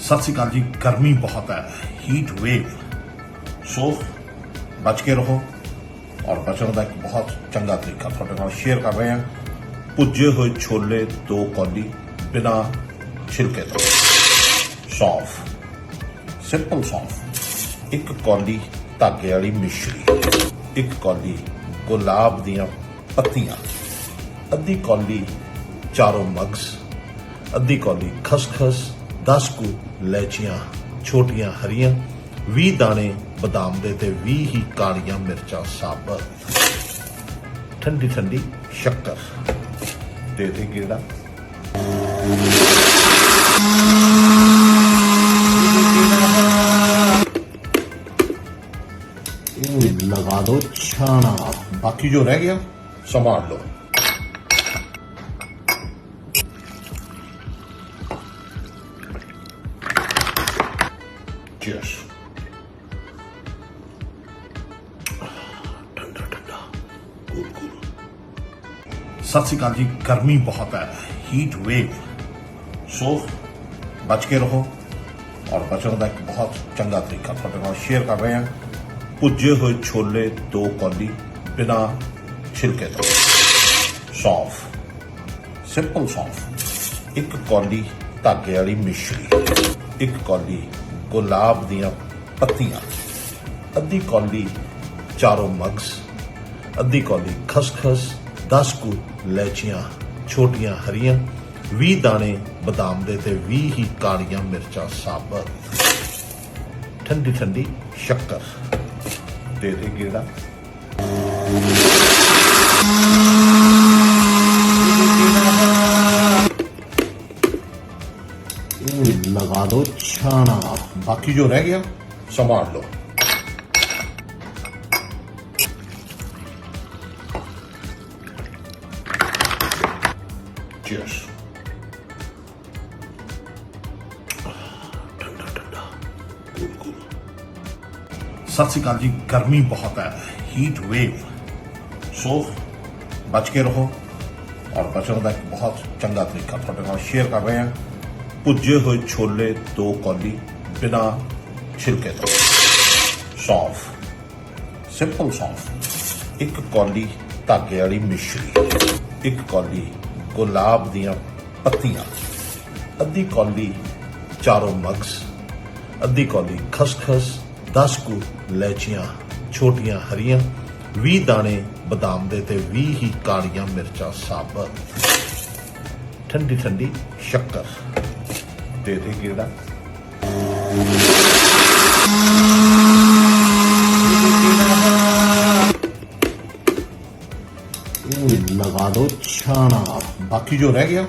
ਸਤਿ ਸ਼੍ਰੀ ਅਕਾਲ ਜੀ, ਗਰਮੀ ਬਹੁਤ ਹੈ। ਹੀਟ ਵੇਵ ਸੋ ਬਚ ਕੇ ਰਹੋ ਔਰ ਬਚਣ ਦਾ ਇੱਕ ਬਹੁਤ ਚੰਗਾ ਤਰੀਕਾ ਤੁਹਾਡੇ ਨਾਲ ਸ਼ੇਅਰ ਕਰ ਰਹੇ ਹਾਂ। ਭੁੱਜੇ ਹੋਏ ਛੋਲੇ ਦੋ ਕੌਲੀ ਬਿਨਾ ਛਿਲਕੇ ਤੋਂ। ਸੌਂਫ ਸਿੰਪਲ ਸੌਂਫ ਇੱਕ ਕੌਲੀ ਧਾਗੇ ਵਾਲੀ ਮਿਸ਼ਰੀ। ਇੱਕ ਕੌਲੀ ਗੁਲਾਬ ਦੀਆਂ ਪੱਤੀਆਂ। ਅੱਧੀ ਕੌਲੀ ਚਾਰੋਂ ਮਗਜ਼। ਅੱਧੀ ਕੌਲੀ ਖਸਖਸ। 10 ਕੁ ਲੈਚੀਆਂ, ਛੋਟੀਆਂ ਹਰੀਆਂ 20 ਦਾਣੇ ਬਦਾਮ ਦੇ ਤੇ 20 ਹੀ ਕਾਲੀਆਂ ਮਿਰਚਾਂ ਸਾਬਤ। ਠੰਡੀ ਠੰਡੀ ਸ਼ੱਕਰ। ਦੇ ਦੇ ਗੇੜਾ। ਲਗਾ ਦੋ ਛਾਣਾ। ਬਾਕੀ ਜੋ ਰਹਿ ਗਿਆ, ਸੰਭਾਲ ਲਓ। Cheers. ਠੰਡਾ ਠੰਡਾ ਕੂਲ ਕੂਲ ਸਤਿ ਸ਼੍ਰੀ ਅਕਾਲ ਜੀ ਗਰਮੀ ਬਹੁਤ ਹੈ। ਹੀਟ ਵੇਵ ਸੋ ਬਚ ਕੇ ਰਹੋ ਔਰ ਬਚਣ ਦਾ ਇੱਕ ਬਹੁਤ ਚੰਗਾ ਤਰੀਕਾ ਤੁਹਾਡੇ ਨਾਲ ਸ਼ੇਅਰ ਕਰ ਰਹੇ ਹਾਂ। ਭੁੱਜੇ ਹੋਏ ਛੋਲੇ ਦੋ ਕੌਲੀ ਬਿਨਾ ਛਿਲਕੇ ਤੋਂ। ਸੌਂਫ ਸਿੰਪਲ ਸੌਂਫ ਇੱਕ ਕੌਲੀ ਧਾਗੇ ਵਾਲੀ ਮਿਸ਼ਰੀ। ਇੱਕ ਕੌਲੀ ਗੁਲਾਬ ਦੀਆਂ ਪੱਤੀਆਂ ਅੱਧੀ ਕੌਲੀ ਚਾਰੋਂ ਮਗਜ਼ ਅੱਧੀ ਕੌਲੀ ਖਸਖਸ 10 ਕੁ ਲੈਚੀਆਂ ਛੋਟੀਆਂ ਹਰੀਆਂ 20 ਦਾਣੇ ਬਦਾਮ ਦੇ ਤੇ 20 ਹੀ ਕਾਲੀਆਂ ਮਿਰਚਾਂ ਸਾਬਤ। ਠੰਡੀ ਠੰਡੀ ਸ਼ੱਕਰ। ਦੇ ਦੇ ਗੇੜਾ। ਇਹ ਲਗਾ ਦੋ ਛਾਣਾ ਬਾਕੀ ਜੋ ਰਹਿ ਗਿਆ ਸੰਭਾਲ ਲਓ Cheers. ਠੰਡਾ ਠੰਡਾ ਕੂਲ ਕੂਲ ਸਤਿ ਸ਼੍ਰੀ ਅਕਾਲ ਜੀ ਗਰਮੀ ਬਹੁਤ ਹੈ ਹੀਟ ਵੇਵ ਸੋ ਬਚ ਕੇ ਰਹੋ ਔਰ ਬਚਣ ਦਾ ਇੱਕ ਬਹੁਤ ਚੰਗਾ ਤਰੀਕਾ ਭੁੱਜੇ ਹੋਏ ਛੋਲੇ ਦੋ ਕੌਲੀ ਬਿਨਾ ਛਿਲਕੇ ਤੋਂ। ਸੌਂਫ ਸਿੰਪਲ ਸੌਂਫ। ਇੱਕ ਕੌਲੀ ਧਾਗੇ ਵਾਲੀ ਮਿਸ਼ਰੀ, ਇੱਕ ਕੌਲੀ ਗੁਲਾਬ ਦੀਆਂ ਪੱਤੀਆਂ, ਅੱਧੀ ਕੌਲੀ ਚਾਰੋਂ ਮਗਜ਼, ਅੱਧੀ ਕੌਲੀ ਖਸਖਸ 10 ਕੁ ਲੈਚੀਆਂ ਛੋਟੀਆਂ ਹਰੀਆਂ 20 ਦਾਣੇ ਬਦਾਮ ਦੇ ਤੇ 20 ਹੀ ਕਾਲੀਆਂ ਮਿਰਚਾਂ ਸਾਬਤ। ਠੰਡੀ ਠੰਡੀ ਸ਼ੱਕਰ। ਦੇ ਦੇ ਗੇੜਾ ਇਹ ਲਗਾ ਦੋ ਛਾਣਾ ਬਾਕੀ ਜੋ ਰਹਿ ਗਿਆ